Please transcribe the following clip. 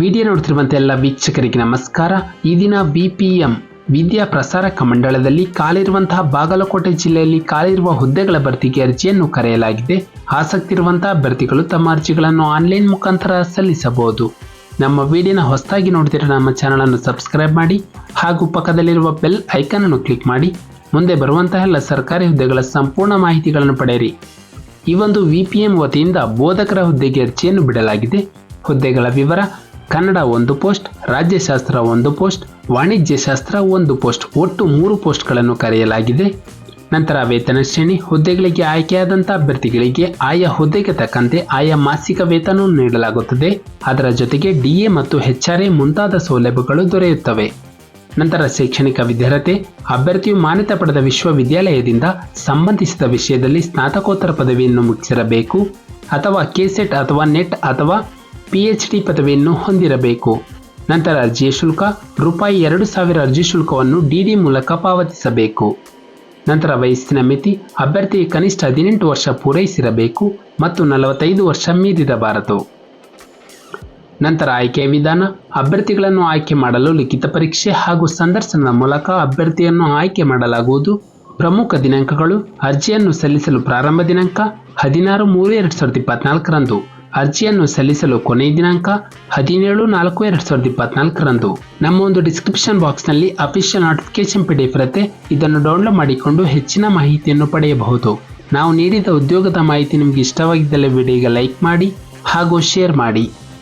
Video ನೋಡ್ತಿರುವಂತೆ ಎಲ್ಲ ವೀಕ್ಷಕರಿಗೆ ನಮಸ್ಕಾರ. ಈ ದಿನ B P M Vidya Prasarak ಮಂಡಳದಲ್ಲಿ ಕಾಲಿರುವಂತಹ ಬಾಗಲಕೋಟೆ ಜಿಲ್ಲೆಯಲ್ಲಿ ಕಾಲಿರುವ ಹುದ್ದೆಗಳ ಭರ್ತಿಗೆ ಅರ್ಜಿಯನ್ನು ಕರೆಯಲಾಗಿದೆ. ಆಸಕ್ತಿ ಇರುವಂತಹ ಅಭ್ಯರ್ಥಿಗಳು ತಮ್ಮ ಅರ್ಜಿಗಳನ್ನು ಆನ್ಲೈನ್ ಮುಖಾಂತರ ಸಲ್ಲಿಸಬಹುದು. ನಮ್ಮ ವಿಡಿಯೋನ ಹೊಸದಾಗಿ ನೋಡ್ತಿರೋ ನಮ್ಮ ಚಾನಲನ್ನು ಸಬ್ಸ್ಕ್ರೈಬ್ ಮಾಡಿ ಹಾಗೂ ಪಕ್ಕದಲ್ಲಿರುವ ಬೆಲ್ ಐಕಾನ್ ಅನ್ನು ಕ್ಲಿಕ್ ಮಾಡಿ. ಮುಂದೆ ಬರುವಂತಹ ಎಲ್ಲ ಸರ್ಕಾರಿ ಹುದ್ದೆಗಳ ಸಂಪೂರ್ಣ ಮಾಹಿತಿಗಳನ್ನು ಪಡೆಯಿರಿ. ಈ ಒಂದು ವಿ ಪಿ ಎಂ ವತಿಯಿಂದ ಬೋಧಕರ ಹುದ್ದೆಗೆ ಅರ್ಜಿಯನ್ನು ಬಿಡಲಾಗಿದೆ. ಹುದ್ದೆಗಳ ವಿವರ, ಕನ್ನಡ ಒಂದು ಪೋಸ್ಟ್, ರಾಜ್ಯಶಾಸ್ತ್ರ ಒಂದು ಪೋಸ್ಟ್, ವಾಣಿಜ್ಯಶಾಸ್ತ್ರ ಒಂದು ಪೋಸ್ಟ್, ಒಟ್ಟು ಮೂರು ಪೋಸ್ಟ್ಗಳನ್ನು ಕರೆಯಲಾಗಿದೆ. ನಂತರ ವೇತನ ಶ್ರೇಣಿ, ಹುದ್ದೆಗಳಿಗೆ ಆಯ್ಕೆಯಾದಂಥ ಅಭ್ಯರ್ಥಿಗಳಿಗೆ ಆಯಾ ಹುದ್ದೆಗೆ ತಕ್ಕಂತೆ ಆಯಾ ಮಾಸಿಕ ವೇತನ ನೀಡಲಾಗುತ್ತದೆ. ಅದರ ಜೊತೆಗೆ ಡಿಎ ಮತ್ತು ಎಚ್ಆರ್ಎ ಮುಂತಾದ ಸೌಲಭ್ಯಗಳು ದೊರೆಯುತ್ತವೆ. ನಂತರ ಶೈಕ್ಷಣಿಕ ವಿದ್ಯಾರ್ಹತೆ, ಅಭ್ಯರ್ಥಿಯು ಮಾನ್ಯತೆ ಪಡೆದ ವಿಶ್ವವಿದ್ಯಾಲಯದಿಂದ ಸಂಬಂಧಿಸಿದ ವಿಷಯದಲ್ಲಿ ಸ್ನಾತಕೋತ್ತರ ಪದವಿಯನ್ನು ಮುಗಿಸಿರಬೇಕು ಅಥವಾ ಕೆಸೆಟ್ ಅಥವಾ ನೆಟ್ ಅಥವಾ ಪಿ ಎಚ್ ಡಿ ಪದವಿಯನ್ನು ಹೊಂದಿರಬೇಕು. ನಂತರ ಅರ್ಜಿಯ ಶುಲ್ಕ ರೂಪಾಯಿ ಎರಡು ಸಾವಿರ ಅರ್ಜಿ ಶುಲ್ಕವನ್ನು ಡಿಡಿ ಮೂಲಕ ಪಾವತಿಸಬೇಕು. ನಂತರ ವಯಸ್ಸಿನ ಮಿತಿ, ಅಭ್ಯರ್ಥಿ ಕನಿಷ್ಠ ಹದಿನೆಂಟು ವರ್ಷ ಪೂರೈಸಿರಬೇಕು ಮತ್ತು ನಲವತ್ತೈದು ವರ್ಷ ಮೀರಿರಬಾರದು ನಂತರ ಆಯ್ಕೆಯ ವಿಧಾನ, ಅಭ್ಯರ್ಥಿಗಳನ್ನು ಆಯ್ಕೆ ಮಾಡಲು ಲಿಖಿತ ಪರೀಕ್ಷೆ ಹಾಗೂ ಸಂದರ್ಶನದ ಮೂಲಕ ಅಭ್ಯರ್ಥಿಯನ್ನು ಆಯ್ಕೆ ಮಾಡಲಾಗುವುದು. ಪ್ರಮುಖ ದಿನಾಂಕಗಳು, ಅರ್ಜಿಯನ್ನು ಸಲ್ಲಿಸಲು ಪ್ರಾರಂಭ ದಿನಾಂಕ ಹದಿನಾರು ಮೂರು ಎರಡು ಸಾವಿರದ ಇಪ್ಪತ್ನಾಲ್ಕರಂದು. ಅರ್ಜಿಯನ್ನು ಸಲ್ಲಿಸಲು ಕೊನೆಯ ದಿನಾಂಕ ಹದಿನೇಳು ನಾಲ್ಕು ಎರಡು ಸಾವಿರದ ಇಪ್ಪತ್ನಾಲ್ಕರಂದು. ನಮ್ಮ ಒಂದು ಡಿಸ್ಕ್ರಿಪ್ಷನ್ ಬಾಕ್ಸ್ನಲ್ಲಿ ಅಫಿಷಿಯಲ್ ನೋಟಿಫಿಕೇಶನ್ ಪಿ ಡಿ ಇರುತ್ತೆ. ಇದನ್ನು ಡೌನ್ಲೋಡ್ ಮಾಡಿಕೊಂಡು ಹೆಚ್ಚಿನ ಮಾಹಿತಿಯನ್ನು ಪಡೆಯಬಹುದು. ನಾವು ನೀಡಿದ ಉದ್ಯೋಗದ ಮಾಹಿತಿ ನಿಮಗೆ ಇಷ್ಟವಾಗಿದ್ದಲ್ಲಿ ವಿಡಿಯೋಗೆ ಲೈಕ್ ಮಾಡಿ ಹಾಗೂ ಶೇರ್ ಮಾಡಿ.